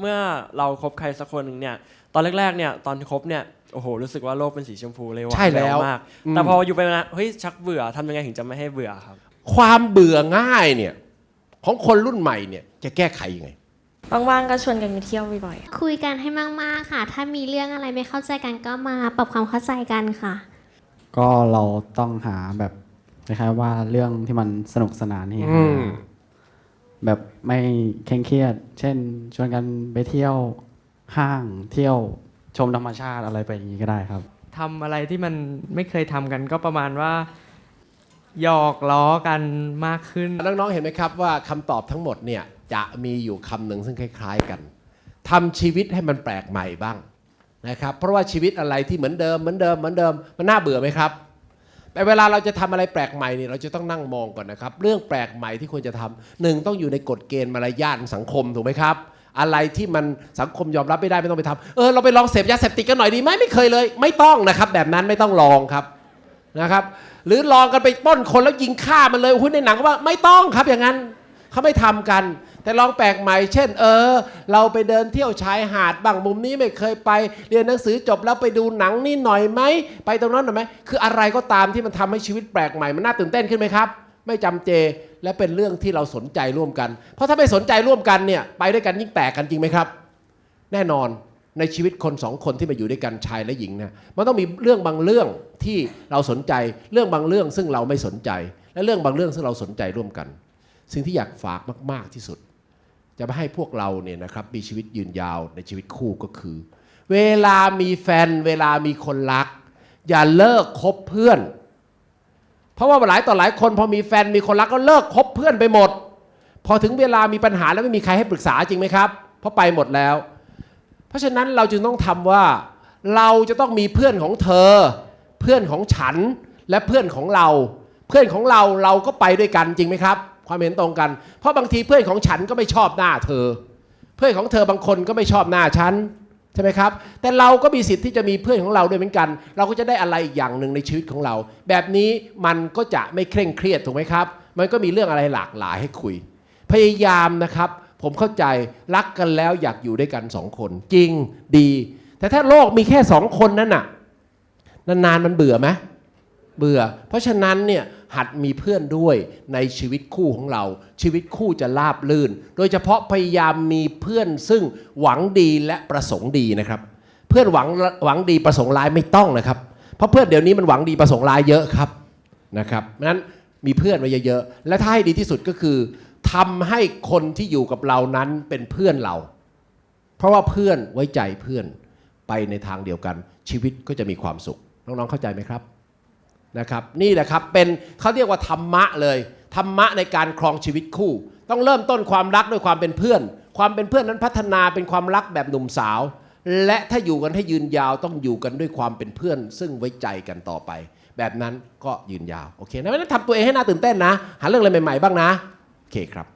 เมื่อเราคบใครสักคนหนึ่งเนี่ยตอนแรกๆเนี่ยตอนคบเนี่ยโอ้โหรู้สึกว่าโลกเป็นสีชมพูเลยหวานใช่แล้วมากอืม แต่พออยู่ไปนะเฮ้ยชักเบื่อทำยังไงถึงจะไม่ให้เบื่อครับ ความเบื่อง่ายเนี่ยของคนรุ่นใหม่เนี่ยจะแก้ไขยังไง ว่างๆก็ชวนกันไปเที่ยวบ่อยๆ คุยกันให้มาก ๆ ค่ะ ถ้ามีเรื่องอะไรไม่เข้าใจกันก็มาปรับความเข้าใจกันค่ะ ก็เราต้องหาแบบคล้ายๆว่าเรื่องที่มันสนุกสนานเฮอืฮาม แบบไม่เคร่งเครียด เช่น ชวนกันไปเที่ยวห้างเที่ยวชมธรรมชาติอะไรไปอย่างนี้ก็ได้ครับทำอะไรที่มันไม่เคยทำกันก็ประมาณว่าหยอกล้อกันมากขึ้น น้องๆ เห็นไหมครับว่าคำตอบทั้งหมดเนี่ยจะมีอยู่คำหนึ่งซึ่งคล้าย ๆ กันทำชีวิตให้มันแปลกใหม่บ้างนะครับ เพราะว่าชีวิตอะไรที่เหมือนเดิมเหมือนเดิมเหมือนเดิมมันน่าเบื่อไหมครับ แต่เวลาเราจะทำอะไรแปลกใหม่เนี่ยเราจะต้องนั่งมองก่อนนะครับ เรื่องแปลกใหม่ที่ควรจะทำหนึ่งต้องอยู่ในกฎเกณฑ์มารยาทสังคมถูกไหมครับ อะไรที่มันสังคมยอมรับไม่ได้ไม่ต้องไปทำเออเราไปลองเสพยาเสพติดกันหน่อยดีไหมไม่เคยเลย ไม่ต้องนะครับ แบบนั้นไม่ต้องลองครับนะครับ หรือลองกันไปป้นคนแล้วยิงฆ่ามันเลยหุ้ยในหนังก็ว่าไม่ต้องครับอย่างนั้นเขาไม่ทำกัน แต่ลองแปลกใหม่ เช่น เออ เราไปเดินเที่ยวชายหาดบางมุมนี้ไม่เคยไป เรียนหนังสือจบแล้วไปดูหนังนี่หน่อยไหมไปตรงนั้นหน่อยไหมคืออะไรก็ตามที่มันทำให้ชีวิตแปลกใหม่มันน่าตื่นเต้นขึ้นไหมครับ ไม่จำเจและเป็นเรื่องที่เราสนใจร่วมกัน เพราะถ้าไม่สนใจร่วมกันเนี่ยไปด้วยกันยิ่งแตกกันจริงไหมครับ แน่นอนในชีวิตคนสองคนที่มาอยู่ด้วยกันชายและหญิงเนี่ยมันต้องมีเรื่องบางเรื่องที่เราสนใจเรื่องบางเรื่องซึ่งเราไม่สนใจ และเรื่องบางเรื่องซึ่งเราสนใจร่วมกัน สิ่งที่อยากฝากมาก ๆที่สุด จะให้พวกเราเนี่ยนะครับมีชีวิตยืนยาวในชีวิตคู่ก็คือ เวลามีแฟนเวลามีคนรัก อย่าเลิกคบเพื่อน เพราะว่าหลายต่อหลายคนพอมีแฟนมีคนรักก็เลิกคบเพื่อนไปหมด พอถึงเวลามีปัญหาแล้วไม่มีใครให้ปรึกษาจริงไหมครับ เพราะไปหมดแล้ว เพราะฉะนั้นเราจึงต้องทำว่า เราจะต้องมีเพื่อนของเธอ เพื่อนของฉันและเพื่อนของเรา เพื่อนของเราเราก็ไปด้วยกันจริงไหมครับ ความเห็นตรงกัน เพราะบางทีเพื่อนของฉันก็ไม่ชอบหน้าเธอ เพื่อนของเธอบางคนก็ไม่ชอบหน้าฉันใช่ไหมครับ แต่เราก็มีสิทธิ์ที่จะมีเพื่อนของเราด้วยเหมือนกัน เราก็จะได้อะไรอีกอย่างหนึ่งในชีวิตของเรา แบบนี้มันก็จะไม่เคร่งเครียดถูกไหมครับ มันก็มีเรื่องอะไรหลากหลายให้คุย พยายามนะครับ ผมเข้าใจรักกันแล้วอยากอยู่ด้วยกันสองคน จริงดี แต่ถ้าโลกมีแค่สองคนนั้นน่ะนานๆมันเบื่อไหม เบื่อ เพราะฉะนั้นเนี่ยหัดมีเพื่อนด้วยในชีวิตคู่ของเรา ชีวิตคู่จะราบลื่น โดยเฉพาะพยายามมีเพื่อนซึ่งหวังดีและประสงค์ดีนะครับ เพื่อนหวังหวังดีประสงค์ร้ายไม่ต้องนะครับ เพราะเพื่อนเดี๋ยวนี้มันหวังดีประสงค์ร้ายเยอะครับนะครับเพราะนั้นมีเพื่อนไว้เยอะๆและถ้าให้ดีที่สุดก็คือทำให้คนที่อยู่กับเรานั้นเป็นเพื่อนเรา เพราะว่าเพื่อนไว้ใจเพื่อนไปในทางเดียวกัน ชีวิตก็จะมีความสุขน้องๆเข้าใจไหมครับ นะครับนี่แหละครับเป็นเขาเรียกว่าธรรมะเลยธรรมะในการครองชีวิตคู่ ต้องเริ่มต้นความรักด้วยความเป็นเพื่อน ความเป็นเพื่อนนั้นพัฒนาเป็นความรักแบบหนุ่มสาว และถ้าอยู่กันให้ยืนยาวต้องอยู่กันด้วยความเป็นเพื่อน ซึ่งไว้ใจกันต่อไป แบบนั้นก็ยืนยาวโอเคนะเพราะฉะนั้นทำตัวเองให้น่าตื่นเต้นนะ หาเรื่องอะไรใหม่ๆบ้างนะโอเคครับ